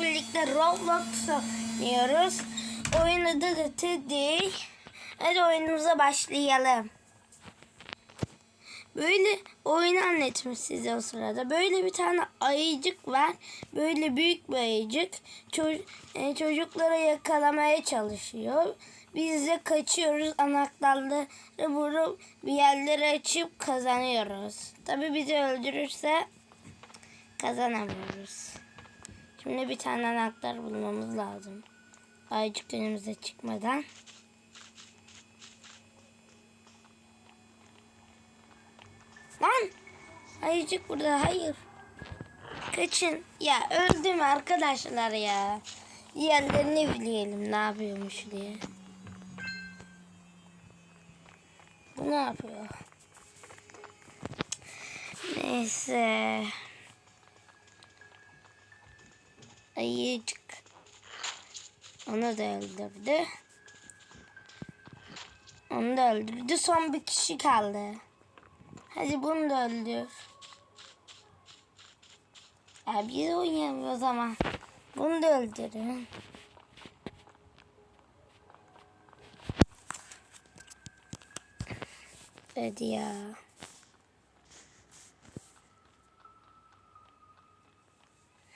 birlikte Roblox oynuyoruz. Oyun adı da Teddy. Hadi oyunumuza başlayalım. Böyle oyun anlatmış size o sırada. Böyle bir tane ayıcık var. Böyle büyük bir ayıcık. Ço- e, çocuklara yakalamaya çalışıyor. Biz de kaçıyoruz. Anahtarları vurup bir yerlere açıp kazanıyoruz. Tabi bizi öldürürse kazanamıyoruz. Şimdi bir tane anahtar bulmamız lazım. Ayıcık önümüze çıkmadan. Lan! Ayıcık burada. Hayır. Kaçın. Ya öldüm arkadaşlar ya. Yerlerini bileyelim ne yapıyormuş diye. Bu ne yapıyor? Neyse. Ayıcık. Onu da öldürdü. Onu da öldürdü. Son bir kişi kaldı. Hadi bunu da öldür. Ya biz oynayalım o zaman. Bunu da öldürün. Hadi ya.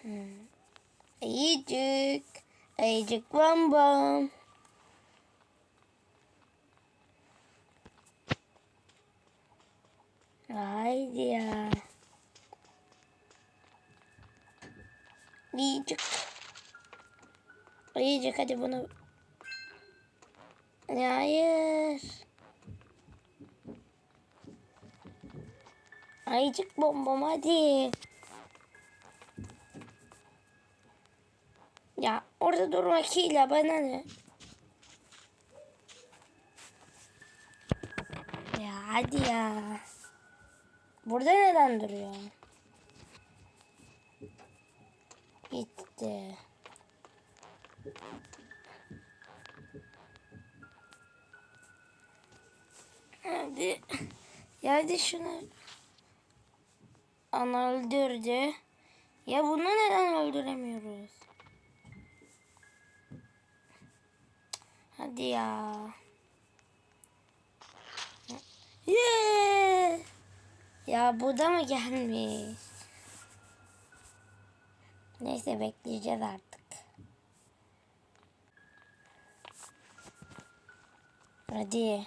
Hmm. Ayıcık. Ayıcık bam bam. Haydi ya. Ayıcık. Ayıcık hadi bunu. Hayır. Ayıcık bombam hadi. Ya orada durmak ile bana ne? Ya hadi ya. Burada neden duruyor? Gitti. Hadi. Ya hadi şunu. Ana öldürdü. Ya bunu neden öldüremiyoruz? Hadi ya. Yeah. Ya bu da mı gelmiş? Neyse bekleyeceğiz artık. Hadi.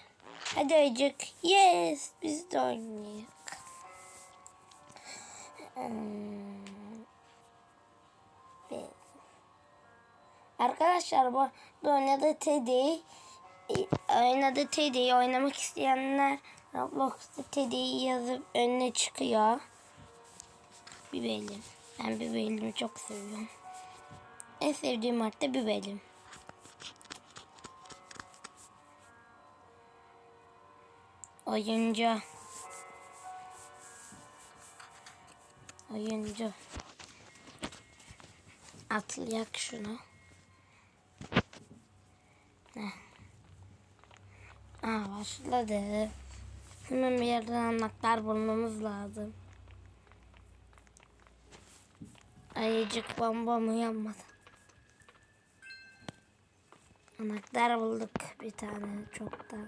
Hadi acık. Yes. Biz de oynayalım. Hmm. Arkadaşlar bu, bu oynadı Teddy. Oynadı Teddy. Oynamak isteyenler Roblox'ta Teddy'yi yazıp önüne çıkıyor. Bibelim. Ben biberimi çok seviyorum. En sevdiğim harita biberim. Oyuncu. Oyuncu. Atlayak şunu. Aa başladı. Hemen bir yerden anahtar bulmamız lazım. Ayıcık bomba mı yanmadı? Anahtar bulduk bir tane çoktan.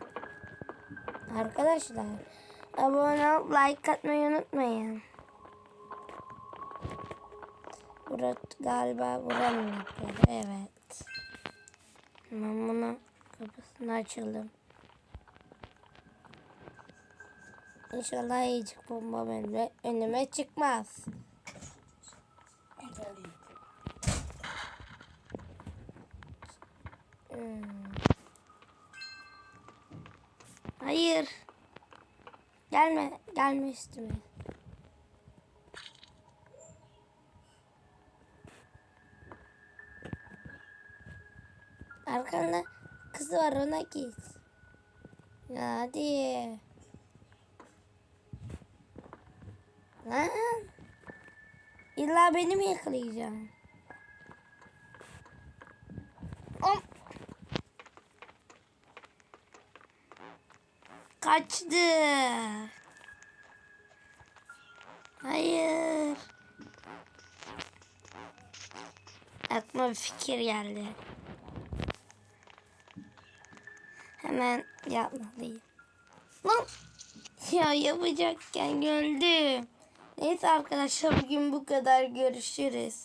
Arkadaşlar abone olup like atmayı unutmayın. Burası galiba buranın anahtarı. Evet. Hemen bunu kapısını açalım. İnşallah ayıcık bomba benimle önüme çıkmaz. Hmm. Hayır. Gelme, gelme üstüme. Arkanda kız var ona git. Hadi. Lan. İlla beni mi yakalayacaksın? Hop. Kaçtı. Hayır. Aklıma bir fikir geldi. Hemen yapmalıyım. Lan! Ya yapacakken öldüm. Neyse arkadaşlar bugün bu kadar görüşürüz.